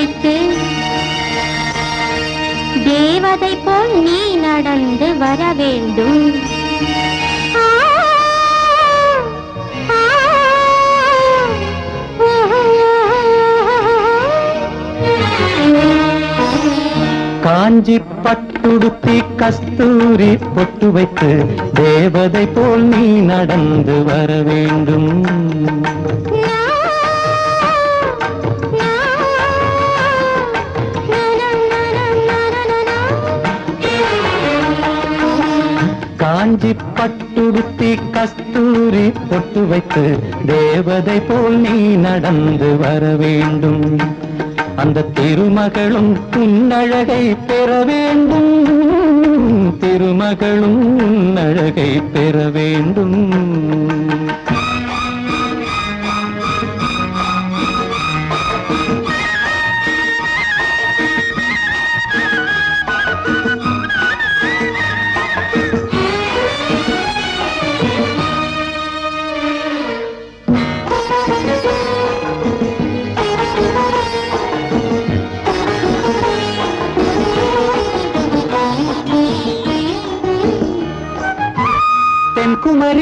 வைத்து தேவதை போல் நீ நடந்து வர வேண்டும். காஞ்சி பட்டுடுத்தி கஸ்தூரி பொட்டு வைத்து தேவதை போல் நீ நடந்து வர வேண்டும். காஞ்சி பட்டுடுத்தி கஸ்தூரி பொட்டு வைத்து தேவதை போல் நீ நடந்து வர வேண்டும். அந்த திருமகளும் உன்னழகை பெற வேண்டும். திருமகளும் உன்னழகை பெற வேண்டும்.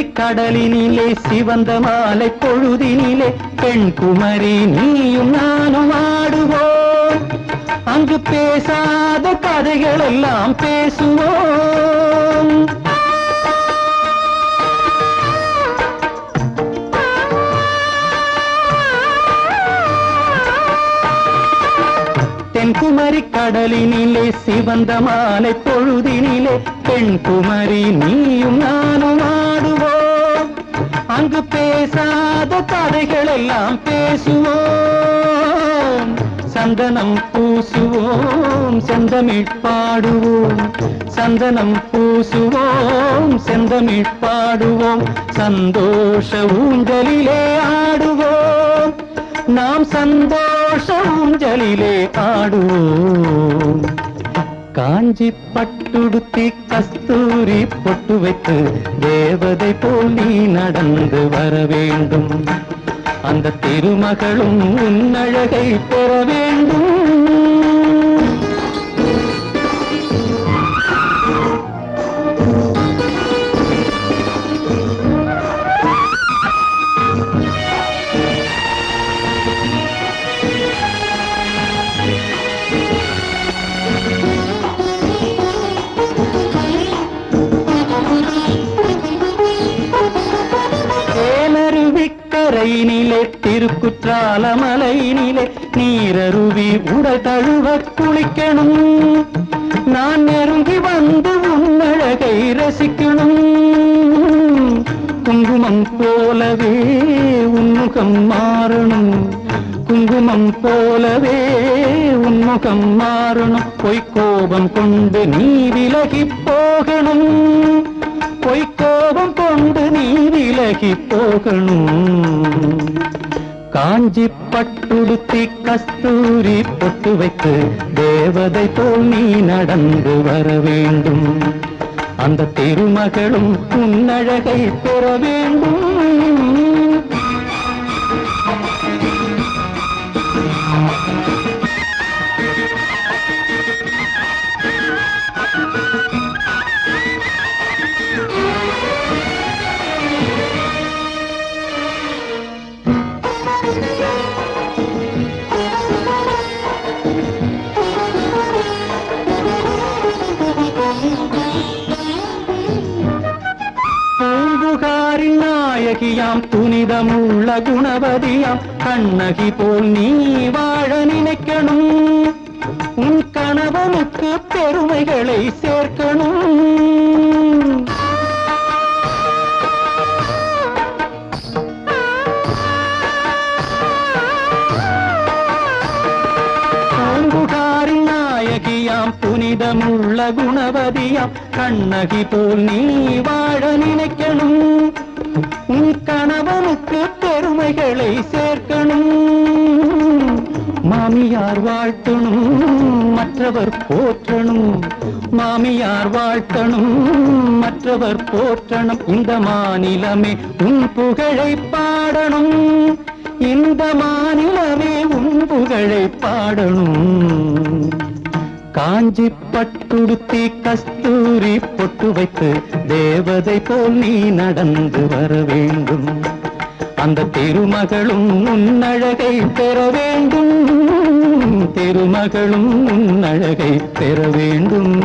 கடலினிலே சிவந்த மாலை பொழுதினிலே பெண் குமரி நீயும் நானும் ஆடுவோம். அங்கு பேசாத கதைகள் எல்லாம் பேசுவோம். கடலினிலே சிவந்த மாலை பொழுதினிலே பெண் குமரி நீயும் நானும் ஆடுவோம். அங்கு பேசாத கதைகள் எல்லாம் பேசுவோம். சந்தனம் பூசுவோம் செந்தமிழ் பாடுவோம். சந்தனம் பூசுவோம் செந்தமிழ் பாடுவோம். சந்தோஷ ஊஞ்சலிலே ஆடுவோம். நாம் சந்தோஷ கோஷம் ஜலிலே பாடுவோம் காஞ்சி பட்டுடுத்தி கஸ்தூரி பொட்டு வைத்து தேவதை போல் நீ நடந்து வர வேண்டும். அந்த திருமகளும் உன்னழகை பெற வேண்டும். மலை நிலை திருக்குற்றால மலை நிலை நீரருவி உடல் தழுவ குளிக்கணும். நான் நெருங்கி வந்து உன்னழகை ரசிக்கணும். குங்குமம் போலவே உன்முகம் மாறணும். குங்குமம் போலவே உன்முகம் மாறணும். பொய்க்கோபம் கொண்டு நீ விலகி போகணும். பொய்க்கோபம் கொண்டு நீ விலகி போகணும். காஞ்சி பட்டுடுத்தி கஸ்தூரி பொட்டு வைத்து தேவதை போல் நீ நடந்து வர வேண்டும். அந்த திருமகளும் உன்னழகை பெற வேண்டும். நாயகியாம் புனிதமுள்ள குணவதியாம் கண்ணகி போல் நீ வாழ நினைக்கணும். உன் கணவனுக்கு பெருமைகளை சேர்க்கணும். நாயகியாம் புனிதமுள்ள குணவதியாம் கண்ணகி போல் நீ வாழ நினைக்கணும். உன் கணவனுக்கு பெருமைகளை சேர்க்கணும். மாமியார் வாழ்த்தணும் மற்றவர் போற்றணும். மாமியார் வாழ்த்தணும் மற்றவர் போற்றணும். இந்த மாநிலமே உன் புகழை பாடணும். இந்த மாநிலமே உன் புகழை பாடணும். காஞ்சி பட்டுடுத்தி கஸ்தூரி பொட்டு வைத்து தேவதை போல் நீ நடந்து வர வேண்டும். அந்த திருமகளும் உன்னழகை பெற வேண்டும். திருமகளும் உன்னழகை பெற வேண்டும்.